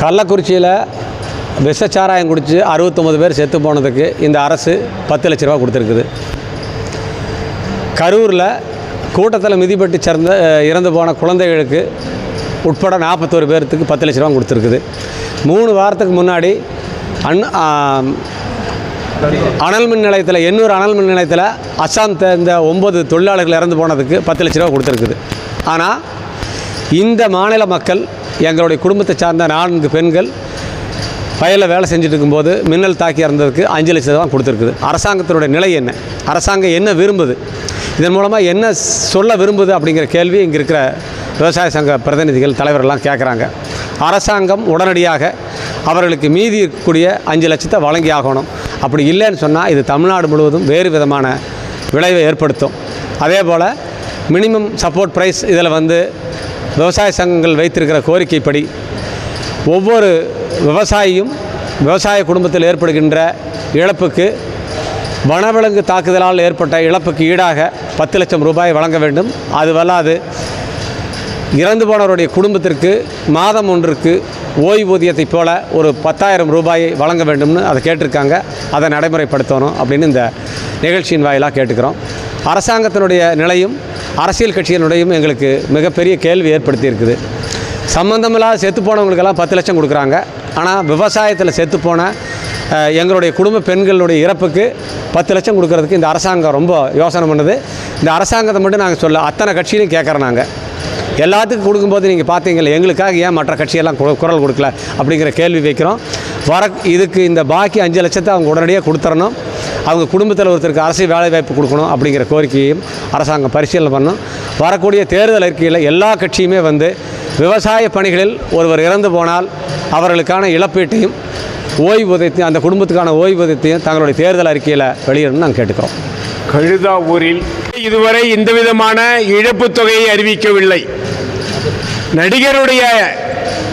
கள்ளக்குறிச்சியில் விஷச்சாராயம் குடித்து அறுபத்தொம்பது பேர் செத்து போனதுக்கு இந்த அரசு பத்து லட்ச ரூபா கொடுத்துருக்குது. கரூரில் கூட்டத்தில் மிதிப்பட்டு சிறந்த இறந்து போன குழந்தைகளுக்கு உட்பட நாற்பத்தோரு பேர்த்துக்கு பத்து லட்ச ரூபா கொடுத்துருக்குது. மூணு வாரத்துக்கு முன்னாடி அன் அனல் மின் நிலையத்தில் எண்ணூறு அனல் மின் நிலையத்தில் அசாம் சேர்ந்த ஒம்பது தொழிலாளர்கள் இறந்து போனதுக்கு பத்து லட்ச ரூபா கொடுத்துருக்குது. ஆனால் இந்த மாநில மக்கள் எங்களுடைய குடும்பத்தை சார்ந்த நான்கு பெண்கள் வயலில் வேலை செஞ்சுட்டு இருக்கும்போது மின்னல் தாக்கி இறந்ததுக்கு அஞ்சு லட்சம் தான் கொடுத்துருக்குது. அரசாங்கத்தினுடைய நிலை என்ன? அரசாங்கம் என்ன விரும்புது? இதன் மூலமாக என்ன சொல்ல விரும்புது அப்படிங்கிற கேள்வி இங்கே இருக்கிற விவசாய சங்க பிரதிநிதிகள் தலைவர்கள்லாம் கேட்குறாங்க அரசாங்கம் உடனடியாக அவர்களுக்கு மீதி இருக்கக்கூடிய அஞ்சு லட்சத்தை வழங்கி ஆகணும். அப்படி இல்லைன்னு சொன்னால் இது தமிழ்நாடு முழுவதும் வேறு விதமான விளைவை ஏற்படுத்தும். அதே போல் மினிமம் சப்போர்ட் ப்ரைஸ் இதில் வந்து விவசாய சங்கங்கள் வைத்திருக்கிற கோரிக்கைப்படி ஒவ்வொரு விவசாயியும் விவசாய குடும்பத்தில் ஏற்படுகின்ற இழப்புக்கு வனவிலங்கு தாக்குதலால் ஏற்பட்ட இழப்புக்கு ஈடாக பத்து லட்சம் ரூபாய் வழங்க வேண்டும். அதுவல்லாது இறந்து போனவருடைய குடும்பத்திற்கு மாதம் ஒன்றுக்கு ஓய்வூதியத்தைப் போல ஒரு பத்தாயிரம் ரூபாயை வழங்க வேண்டும்னு அதை கேட்டிருக்காங்க. அதை நடைமுறைப்படுத்தணும் அப்படின்னு இந்த நிகழ்ச்சியின் வாயிலாக கேட்டுக்கிறோம். அரசாங்கத்தினுடைய நிலையும் அரசியல் கட்சியினுடையும் எங்களுக்கு மிகப்பெரிய கேள்வி ஏற்படுத்தியிருக்குது. சம்மந்தமில்லாத செத்து போனவங்களுக்கெல்லாம் பத்து லட்சம் கொடுக்குறாங்க. ஆனால் விவசாயத்தில் செத்து போன எங்களுடைய குடும்ப பெண்களுடைய இறப்புக்கு பத்து லட்சம் கொடுக்கறதுக்கு இந்த அரசாங்கம் ரொம்ப யோசனை பண்ணுது. இந்த அரசாங்கத்தை மட்டும் நாங்கள் சொல்ல அத்தனை கட்சியிலையும் கேட்குறோம் நாங்கள் எல்லாத்துக்கும் கொடுக்கும்போது நீங்கள் பார்த்தீங்களா எங்களுக்காக ஏன் மற்ற கட்சியெல்லாம் கு- குரல் கொடுக்கல? அப்படிங்கிற கேள்வி வைக்கிறோம். வர இதுக்கு இந்த பாக்கி அஞ்சு லட்சத்தை அவங்க உடனடியாக கொடுத்துறணும். அவங்க குடும்பத்தில் ஒருத்தருக்கு அரசியல் வேலை வாய்ப்பு கொடுக்கணும் அப்படிங்கிற கோரிக்கையையும் அரசாங்கம் பரிசீலனை பண்ணும். வரக்கூடிய தேர்தல் அறிக்கையில் எல்லா கட்சியுமே வந்து விவசாய பணிகளில் ஒருவர் இறந்து போனால் அவர்களுக்கான இழப்பீட்டையும் ஓய்வூதியத்தையும் அந்த குடும்பத்துக்கான ஓய்வூதியத்தையும் தங்களுடைய தேர்தல் அறிக்கையில் வெளியிடணும்னு நாங்கள் கேட்டுக்கிறோம். கழுதாவூரில் இதுவரை இந்த விதமான இழப்புத் தொகையை அறிவிக்கவில்லை. நடிகருடைய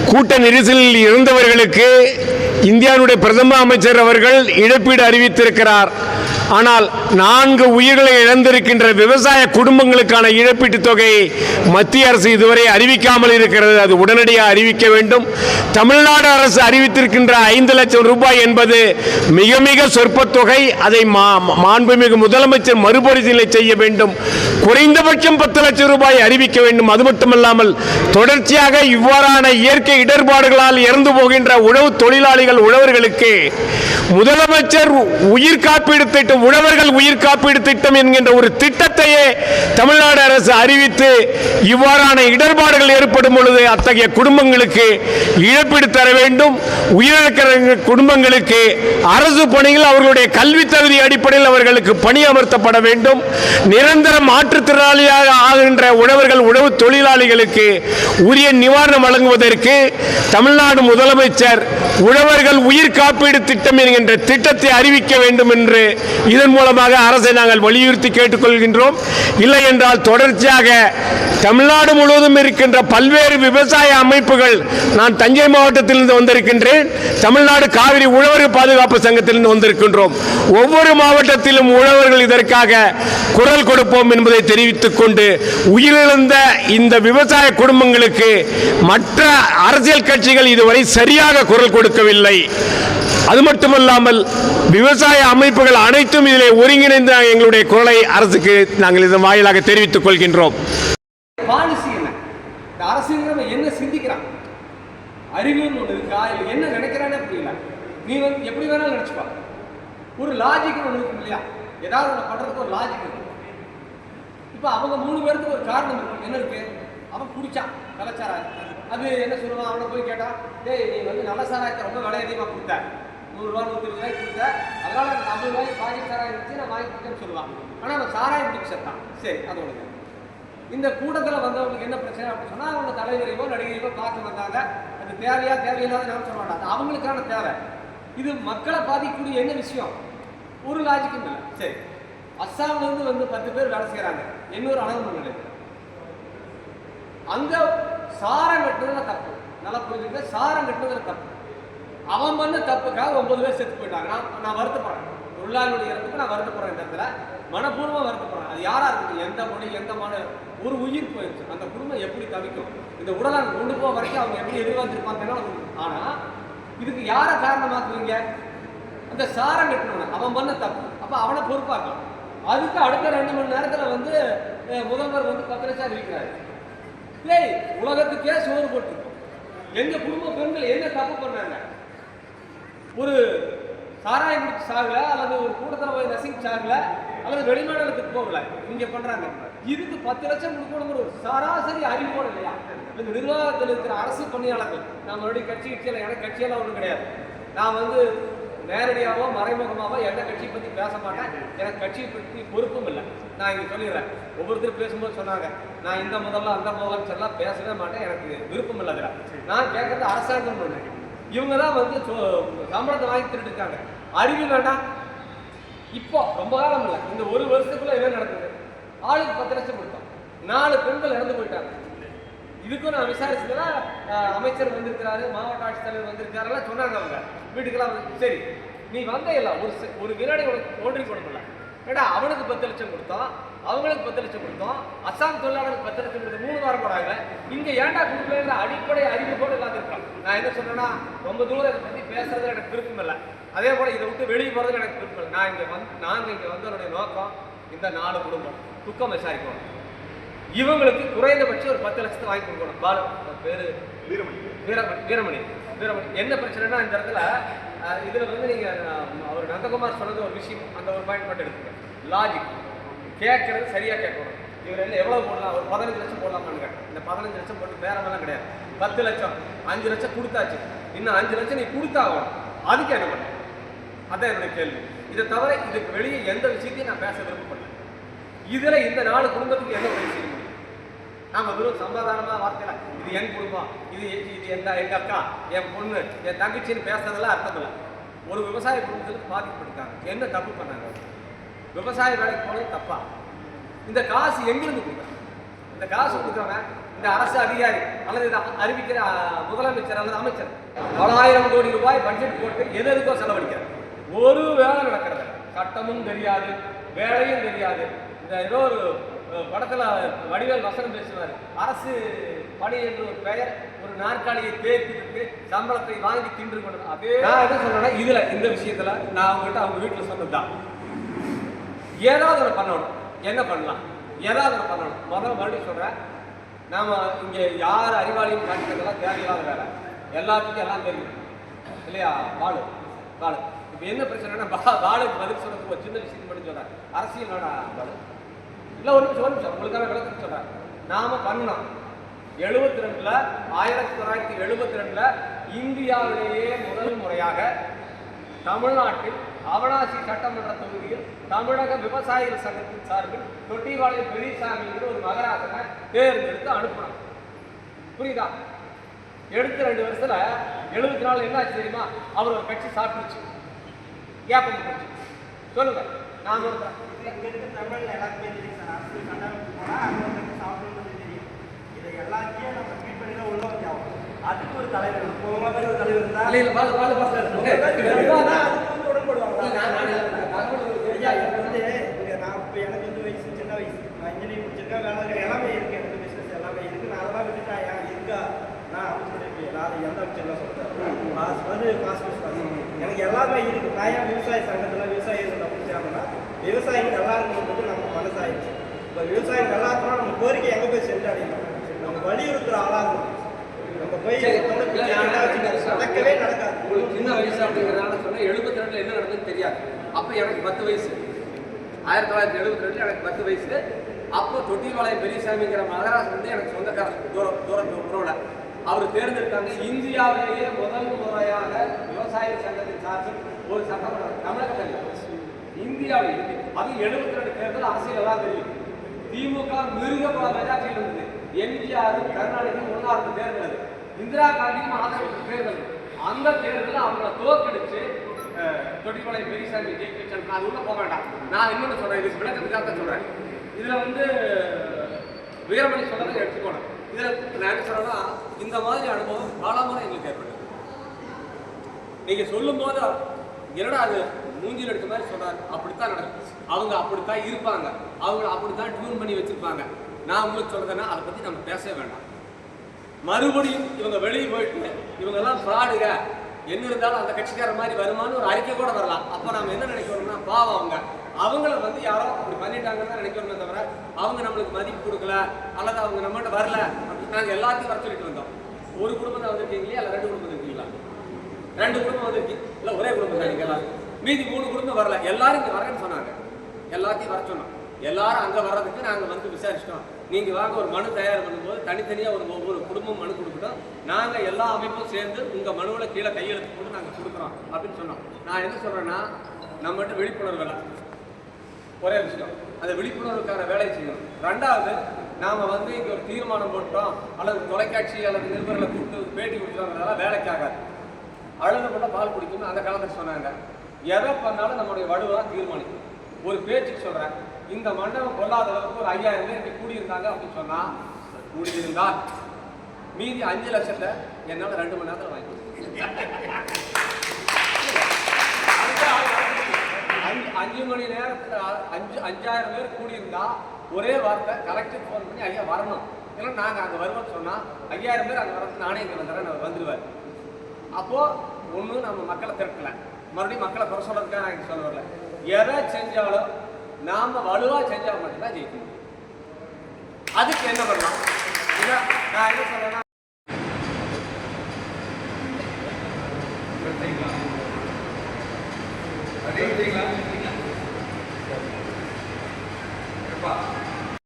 கூட்ட நெரிசலில் இருந்தவர்களுக்கு இந்தியாவுடைய பிரதம அமைச்சர் அவர்கள் இழப்பீடு அறிவித்திருக்கிறார். ஆனால் நான்கு உயிர்களை இழந்திருக்கின்ற விவசாய குடும்பங்களுக்கான இழப்பீட்டுத் தொகையை மத்திய அரசு இதுவரை அறிவிக்காமல் இருக்கிறது. அது உடனடியாக அறிவிக்க வேண்டும். தமிழ்நாடு அரசு அறிவித்திருக்கின்ற ஐந்து லட்சம் ரூபாய் என்பது மிக மிக சொற்ப தொகை. அதை மா- மாண்புமிகு முதலமைச்சர் மறுபரிசீலனை செய்ய வேண்டும். குறைந்தபட்சம் பத்து லட்சம் ரூபாய் அறிவிக்க வேண்டும். அது மட்டுமல்லாமல் தொடர்ச்சியாக இவ்வாறான இயற்கை இடர்பாடுகளால் இறந்து போகின்ற உழவு தொழிலாளிகள் உழவர்களுக்கு முதலமைச்சர் உயிர் காப்பீடு திட்டம் உழவர்கள் உயிர் காப்பீடு திட்டம் என்கின்ற ஒரு திட்டத்தையே தமிழ்நாடு அரசு அறிவித்து இவ்வாறான இடர்பாடுகள் ஏற்படும் பொழுது அத்தகைய குடும்பங்களுக்கு இழப்பீடு தர வேண்டும். உயிரிழக்கிற குடும்பங்களுக்கு அரசு பணியில் அவர்களுடைய கல்வி தகுதி அடிப்படையில் அவர்களுக்கு பணி அமர்த்தப்பட வேண்டும். நிரந்தர மாற்றுத்திறனாளியாக ஆகின்ற உழவர்கள் உழவு தொழிலாளிகளுக்கு உரிய நிவாரணம் வழங்குவதற்கு தமிழ்நாடு முதலமைச்சர் உழவர்கள் உயிர் காப்பீடு திட்டம் என்கின்ற திட்டத்தை அறிவிக்க வேண்டும் என்று இதன் மூலமாக அரசை நாங்கள் வலியுறுத்தி கேட்டுக்கொள்கின்றோம். இல்லை என்றால் தொடர்ச்சியாக தமிழ்நாடு முழுவதும் இருக்கின்ற பல்வேறு விவசாய அமைப்புகள் நான் தஞ்சை மாவட்டத்திலிருந்து வந்திருக்கின்றேன். தமிழ்நாடு காவிரி உழவர் பாதுகாப்பு சங்கத்திலிருந்து வந்திருக்கின்றோம். ஒவ்வொரு மாவட்டத்திலும் உழவர்கள் இதற்காக குரல் கொடுப்போம் என்பதை தெரிவித்துக் கொண்டு உயிரிழந்த இந்த விவசாய குடும்பங்களுக்கு மற்ற அரசியல் கட்சிகள் இதுவரை சரியாக குரல் கொடுக்கவில்லை. அது மட்டுமல்லாமல் விவசாய அமைப்புகள் அனைத்தும் இதிலே ஒருங்கிணைந்து எங்களுடைய குரலை அரசுக்கு நாங்கள் இதன் வாயிலாக தெரிவித்துக் கொள்கின்றோம். பாலிசி என்ன? என்ன சிந்திக்கிறான்? அறிவுன்னு ஒன்று இருக்கா? இல்லை என்ன நினைக்கிறானே புரியல. நீ வந்து எப்படி வேணாலும் நினச்சிப்பா. ஒரு லாஜிக் ஒன்று இருக்கும் இல்லையா? ஏதாவது ஒன்று பண்ணுறதுக்கு ஒரு லாஜிக் இருக்கும் இப்போ அவங்க மூணு பேருக்கு ஒரு காரணம் இருக்கு. என்ன இருக்கு? அவன் குடிச்சான் கலாச்சாரம். அது என்ன சொல்லுவான்? அவனை போய் கேட்டான் டேய் நீ வந்து நல்ல சாராயத்தை ரொம்ப விலை அதிகமாக கொடுத்த. நூறுரூவா நூற்றி ரூபாய்க்கு கொடுத்த அதனால் அந்த ஐம்பது ரூபாய்க்கு பாக்கெட் சாராயம் இருந்துச்சு நான் வாங்கி கொடுத்தேன்னு சொல்லுவான் ஆனால் அவன் சாராயம் குடிச்சு செத்தான் சரி அது ஒன்று இந்த கூட்டத்தில் வந்தவங்களுக்கு என்ன பிரச்சனை அப்படின்னு சொன்னால் அவங்க தலைவரையோ நடிகரையோ பார்க்க வந்தாங்க. அது தேவையா தேவையில்லாத நான் சொல்ல மாட்டாங்க. அவங்களுக்கான தேவை. இது மக்களை பாதிக்கக்கூடிய என்ன விஷயம்? ஒரு லாஜிக்கும் இல்லை. சரி. அஸ்ஸாம்லேருந்து வந்து பத்து பேர் வேலை செய்கிறாங்க இன்னொரு அணுகுமுறை அங்கே சாரம் கட்டுறதுல தப்பு. நல்லா புரிஞ்சுக்க சாரம் கட்டுறதுல தப்பு. அவன் பண்ண தப்புக்காக ஒன்பது பேர் செத்து போயிட்டாங்க. நான் நான் வருத்தப்படுறேன். தொழிலாளியுடைய இறப்புக்கு நான் வருத்தப்படுறேன் இந்த இடத்துல. மனப்பூர்வமாக வருத்தப்படுறேன். அது யாராக இருக்கட்டும் எந்த மொழி எந்த மாநிலம் ஒரு உயிர் போயிடுச்சு அந்த குடும்பம் எப்படி தவிக்கும்? இந்த உடலை கொண்டு போக வரைக்கும் அவங்க எப்படி எதிர்பார்த்துருப்பாங்கன்னா ஆனால் இதுக்கு யாரை காரணமாக்குவீங்க? அந்த சாரம் கட்டணும் அவன் பண்ண தப்பு. அப்போ அவனை பொறுப்பாக்கலாம். அதுக்கு அடுத்த ரெண்டு மணி நேரத்தில் வந்து முதல்வர் வந்து பத்து லட்சம் அறிவிக்கிறாரு ஏய் உலகத்துக்கே சோறு போட்டு. எங்கள் குடும்ப பெண்கள் என்ன தப்பு பண்ணாங்க? ஒரு சாராயம் குடிச்சு சாகல அல்லது ஒரு கூட்டத்தில் போய் நசிங் சாகல அல்லது வெளிமாநிலத்துக்கு போகல இங்க பண்றாங்க. இதுக்கு பத்து லட்சம் கொடுக்கணுங்கிற ஒரு சராசரி அறிவோடு இல்லையா? இந்த நிர்வாகத்தில் இருக்கிற அரசு பணியாளர்கள் நான் மறுபடியும் கட்சி கட்சியில் எனக்கு கட்சியெல்லாம் ஒன்றும் கிடையாது. நான் வந்து நேரடியாகவோ மறைமுகமாகவோ எந்த கட்சியை பற்றி பேச மாட்டேன். எனக்கு கட்சியை பற்றி பொறுப்பும் இல்லை. நான் இங்கே சொல்லிடுறேன். ஒவ்வொருத்தரும் பேசும்போது சொன்னாங்க நான் இந்த முதல்ல அந்த முதல்ல சொல்லலாம் பேசவே மாட்டேன். எனக்கு விருப்பம் இல்லை நான் கேட்கறது அரசாங்கம் பண்ணுறேன் இவங்க தான் வந்து சம்பளத்தை வாங்கி திருட்டுருக்காங்க அறிவு வேண்டாம் இப்போ ரொம்ப காலம் இல்லை. இந்த ஒரு வருஷத்துக்குள்ள இவன் நடக்குது. ஆளுக்கு பத்து லட்சம் கொடுத்தோம். நாலு பெண்கள் இறந்து போயிட்டாங்க. இதுக்கும் நான் விசாரிச்சதுன்னா அமைச்சர் வந்திருக்கிறாரு மாவட்ட ஆட்சித்தலைவர் வந்திருக்காருலாம் சொன்னாங்க அவங்க. வீட்டுக்கெல்லாம் வந்து சரி நீ வந்தே இல்லை ஒரு ஒரு வினாடி உனக்கு தோன்றி கொடுக்கல. ஏடா அவனுக்கு பத்து லட்சம் கொடுத்தோம் அவங்களுக்கு பத்து லட்சம் கொடுத்தோம் அசாம் தொழிலாளருக்கு பத்து லட்சம் கொடுத்து மூணு வாரம் போனாங்க இங்க ஏன்டா கொடுக்கல? அடிப்படை அறிவு கூட இல்லாத இருக்கிறோம் நான் என்ன சொல்றேன்னா ரொம்ப தூரம் இதை பத்தி பேசுறது எனக்கு விருப்பம் இல்லை. அதே போல இதை விட்டு வெளியே போறது எனக்கு விருப்பம் இல்லை. நான் இங்க வந்து நாங்க இங்க வந்தவருடைய நோக்கம் இந்த நாலு குடும்பம். துக்கம் விசாரிக்கணும். இவங்களுக்கு குறைந்தபட்சம் ஒரு பத்து லட்சத்தை வாங்கி கொடுக்கணும். பாலு பேரு? வீரமணி. வீரமணி வீரமணி. வீரமணி. என்ன பிரச்சனைனா இந்த இடத்துல இதுல வந்து நீங்க அஹ், அவர் நந்தகுமார் சொன்னது ஒரு விஷயம். அந்த ஒரு பாயிண்ட் மட்டும் எடுத்துங்க லாஜிக் கேட்கறது சரியா கேட்கணும். இவர் என்ன எவ்வளவு போடலாம்? ஒரு பதினஞ்சு லட்சம் போடலாமான்னு இந்த பதினஞ்சு லட்சம் போட்டு பேரமெல்லாம் கிடையாது. பத்து லட்சம் அஞ்சு லட்சம் கொடுத்தாச்சு. இன்னும் அஞ்சு லட்சம் நீ கொடுத்தாகணும். அதுக்கு என்ன பண்ண? அதான் என்னுடைய கேள்வி. இதை தவிர இதுக்கு வெளியே எந்த விஷயத்தையும் நான் பேச விருப்பப்படல. இதில் இந்த நாலு குடும்பத்துக்கு என்ன உதவி செய்ய முடியும் நாம் வெறும் சமாதானமா வார்த்தையில இது என் குடும்பம் இது எ- இது எந்த எங்க அக்கா என் பொண்ணு என் தங்கச்சின்னு பேசுறதெல்லாம் அர்த்தம் இல்லை. ஒரு விவசாய குடும்பத்துக்கு பாதிக்கப்பட்டிருக்காங்க என்ன தப்பு பண்ணாங்க? விவசாய வேலைக்கு போனது தப்பா? இந்த காசு எங்கிருந்து கொடுக்குறாங்க இந்த காசு கொடுக்குறவன் இந்த அரசு அதிகாரி அல்லது இதை அறிவிக்கிற முதலமைச்சர் அல்லது அமைச்சர் பலாயிரம் கோடி ரூபாய் பட்ஜெட் போட்டு எது எதுக்கோ செலவழிக்கிறார். ஒரு வேலை நடக்கிறது. சட்டமும் தெரியாது வேலையும் தெரியாது. இந்த ஏதோ ஒரு படத்துல வடிவேல் வசனம் பேசுவார். அரசு பணி என்று ஒரு பெயர் ஒரு நாற்காலியை தேர்த்திட்டு சம்பளத்தை வாங்கி தின்று கொண்டு அதே நான் என்ன சொல்றேன்னா இதுல இந்த விஷயத்துல நான் அவங்ககிட்ட அவங்க வீட்டுல சொன்னதுதான். ஏதாவது ஒன்று பண்ணணும். என்ன பண்ணலாம்? ஏதாவது பண்ணணும். முதல்ல மறுபடியும் சொல்கிறேன் நாம் இங்கே யார் அறிவாளியும் காட்டிக்கிறதெல்லாம் தேவையில்லாத வேலை. எல்லாத்துக்கும் எல்லாம் தெரியும். இல்லையா? பாலு. பாலு. இப்போ என்ன பிரச்சனைனா பா பாலுக்கு பதில் சொல்கிறதுக்கு ஒரு சின்ன விஷயம் மட்டும் சொல்கிறேன் அரசியல் வேணா பாலு. இல்லை ஒரு நிமிஷம் ஒரு நிமிஷம். உங்களுக்கான விளக்கம் சொல்கிறேன் நாம் பண்ணணும். எழுபத்தி ரெண்டில் ஆயிரத்தி தொள்ளாயிரத்தி எழுபத்தி ரெண்டில் இந்தியாவிலேயே முதல் முறையாக தமிழ்நாட்டில் அவனாசி சட்டமன்ற தொகுதியில் தமிழக விவசாயிகள் சங்கத்தின் சார்பில் தொட்டிவாளையம் பெரியசாமிங்கிற ஒரு மகராசனை தேர்ந்தெடுத்து அனுப்பணும். புரியுதா? எடுத்த ரெண்டு வருஷத்துல எழுபத்தி நாலு என்ன ஆச்சு தெரியுமா? அவர் ஒரு கட்சி சாப்பிட்டுச்சு ஏப்பம் போச்சு சொல்லுங்க. நான் சொல்றேன் இங்க இருக்க தமிழ்ல எல்லாருக்குமே தெரியும் சார் அரசு கண்டனத்துக்கு போனா அங்க வந்து சாப்பிடுறது தெரியும் இதை எல்லாத்தையும் நம்ம ட்ரீட் பண்ணி தான் உள்ள வந்து ஆகும் அதுக்கு ஒரு தலைவர் வேணும். இப்போ உங்களை மாதிரி ஒரு தலைவர் இருந்தா இல்ல இல்ல பாலு பாலு பாலு அதுக்கு வந்து உடன்படுவாங்க இல்ல, நான் நான் தகவல் ஒரு ஐயா எனக்கு வந்து இங்க நான் இப்போ எனக்கு வந்து வயசு சின்ன வயசு நான் இன்ஜினியரிங் முடிச்சிருக்கேன் வேலை இருக்கு, எல்லாமே இருக்கு எனக்கு பிசினஸ் எல்லாமே இருக்கு நான் அதெல்லாம் விட்டுட்டேன் ஏன் இருக்கா நான் நான் எந்த அமைச்சர்லாம் சொல்றேன். காசு வந்து காசு காசு எனக்கு எல்லாமே இருக்கு. நான் ஏன் விவசாய சங்கத்தில் விவசாயிகள் அப்படி சேரணும்னா விவசாயிகள் நல்லா இருக்கும்போது நம்ம மனசாயிடுச்சு. இப்போ விவசாயம் நல்லா இருக்கணும் நம்ம கோரிக்கை எங்கே போய் சென்றடையணும் நம்ம வலியுறுத்துற ஆளாக இருக்கணும். நம்ம போய் நடக்கவே நடக்காது. ஒரு சின்ன வயசு அப்படிங்கிறதால சொன்னேன் எழுபத்தி ரெண்டுல என்ன நடந்ததுன்னு தெரியாது. அப்போ எனக்கு பத்து வயசு. ஆயிரத்தி தொள்ளாயிரத்தி எழுபத்தி ரெண்டுல எனக்கு பத்து வயசு. அப்போ தொட்டிவாளையம் பெரியசாமிங்கிற மகராஜ் வந்து எனக்கு சொந்தக்காரர். தூரம் தூரம் உறவுல அவர் தேர்ந்தெடுத்தாங்க. இந்தியாவிலேயே முதல் முறையாக விவசாய சங்கத்தின் சார்பில் ஒரு சட்டமன்றம் தமிழகத்தில். இந்தியாவில். அது எழுபத்தி ரெண்டு தேர்தல் அரசியல் எல்லாம் தெரியும். திமுக மிருக பல மெஜாரிட்டியில் இருந்தது. எம்ஜிஆர் கருணாநிதி ஒன்றாவது தேர்தல் இந்திரா காந்தியும் ஆதரவு தேர்தல் அந்த தேர்தலில் அவங்கள தோற்கடிச்சு அஹ், பெரியசாமி ஜெயிக்க வச்சாங்க. நான் அது உள்ள போக வேண்டாம். நான் இன்னொன்று சொல்றேன். இது விளக்கத்துக்காக தான் சொல்றேன். இதுல வந்து வீரமணி சொன்னதை எடுத்துக்கணும் இதுல நான் என்ன சொல்றேன்னா இந்த மாதிரி அனுபவம் காலமாக முறை எங்களுக்கு ஏற்படுது நீங்க சொல்லும் போது என்னடா அது மூஞ்சில் எடுத்த மாதிரி சொல்றாரு அப்படித்தான் நடக்கும் அவங்க அப்படித்தான் இருப்பாங்க. அவங்க அப்படித்தான் டியூன் பண்ணி வச்சிருப்பாங்க. நான் உங்களுக்கு சொல்றதுன்னா அதை பத்தி நம்ம பேசவே வேண்டாம். மறுபடியும் இவங்க வெளியே போயிட்டு இவங்க எல்லாம் ஃப்ராடுங்க என்ன இருந்தாலும் அந்த கட்சிக்கார மாதிரி வருமானு ஒரு அறிக்கை கூட வரலாம். அப்போ நம்ம என்ன நினைக்கிறோம்னா பாவம் அவங்க. அவங்கள வந்து யாரோ அப்படி பண்ணிட்டாங்கன்னு தான் நினைக்கணுமே தவிர அவங்க நம்மளுக்கு மதிப்பு கொடுக்கல அல்லது அவங்க நம்மகிட்ட வரல. நாங்கள் எல்லாத்தையும் வர சொல்லிட்டு வந்தோம். ஒரு குடும்பம் வந்திருக்கீங்களா இல்லை ரெண்டு குடும்பம் இருக்கீங்களா ரெண்டு குடும்பம் வந்திருக்கு. இல்லை ஒரே குடும்பம் தான் நீங்கள் எல்லாரும். மீதி மூணு குடும்பம் வரல. எல்லாரும் இங்கே வரேன்னு சொன்னாங்க. எல்லாத்தையும் வர சொன்னோம். எல்லாரும் அங்கே வர்றதுக்கு நாங்கள் வந்து விசாரிச்சிட்டோம். நீங்கள் வாங்க ஒரு மனு தயார் பண்ணும்போது தனித்தனியாக ஒரு ஒவ்வொரு குடும்பம் மனு கொடுக்கட்டும். நாங்கள் எல்லா அமைப்பும் சேர்ந்து உங்கள் மனுவில் கீழே கையெழுத்து போட்டு நாங்கள் கொடுக்குறோம் அப்படின்னு சொன்னோம். நான் என்ன சொல்கிறேன்னா நம்மகிட்ட விழிப்புணர்வு வேலை ஒரே விஷயம். அந்த விழிப்புணர்வுக்கான வேலையை செய்யணும். ரெண்டாவது நாம வந்து இங்க ஒரு தீர்மானம் போட்டோம் அல்லது தொலைக்காட்சி அல்லது நிருபர்களை கூப்பிட்டு பேட்டி கொடுத்துருவாங்க வேலைக்கு ஆகாது. அழுது போட்டால் பால் குடிக்கணும்னு அந்த காலத்தில் சொன்னாங்க. எதை பண்ணாலும் நம்முடைய வலுவை தீர்மானிக்கும். ஒரு பேச்சுக்கு சொல்றேன். இந்த மண்டபம் கொள்ளாத அளவுக்கு ஒரு ஐயாயிரம் பேர் இங்கே கூடியிருந்தாங்க அப்படின்னு சொன்னா கூடியிருந்தால் மீதி அஞ்சு லட்சத்தை என்னால் ரெண்டு மணி நேரத்தில் வாங்கி அஞ்சு அஞ்சு மணி நேரத்தில் அஞ்சு அஞ்சாயிரம் பேர் கூடியிருந்தா ஒரே வார்த்தை கலெக்டர் ஃபோன் பண்ணி ஐயா வரணும். இல்லை நாங்கள் அங்கே வருவோம்னு சொன்னால் ஐயாயிரம் பேர் அங்கே வரது நானே இங்கே வந்துடுறேன் நான் வந்துடுவார் அப்போது ஒன்றும் நம்ம மக்களை திரட்டல. மறுபடியும் மக்களை குறை சொல்கிறதுக்காக நான் இங்க சொல்ல வரல எதை செஞ்சாலும் நாம் வலுவாக செஞ்சால் மட்டும்தான் ஜெயிக்க முடியும். அதுக்கு என்ன பண்ணலாம்? நான் என்ன சொல்கிறேன்னா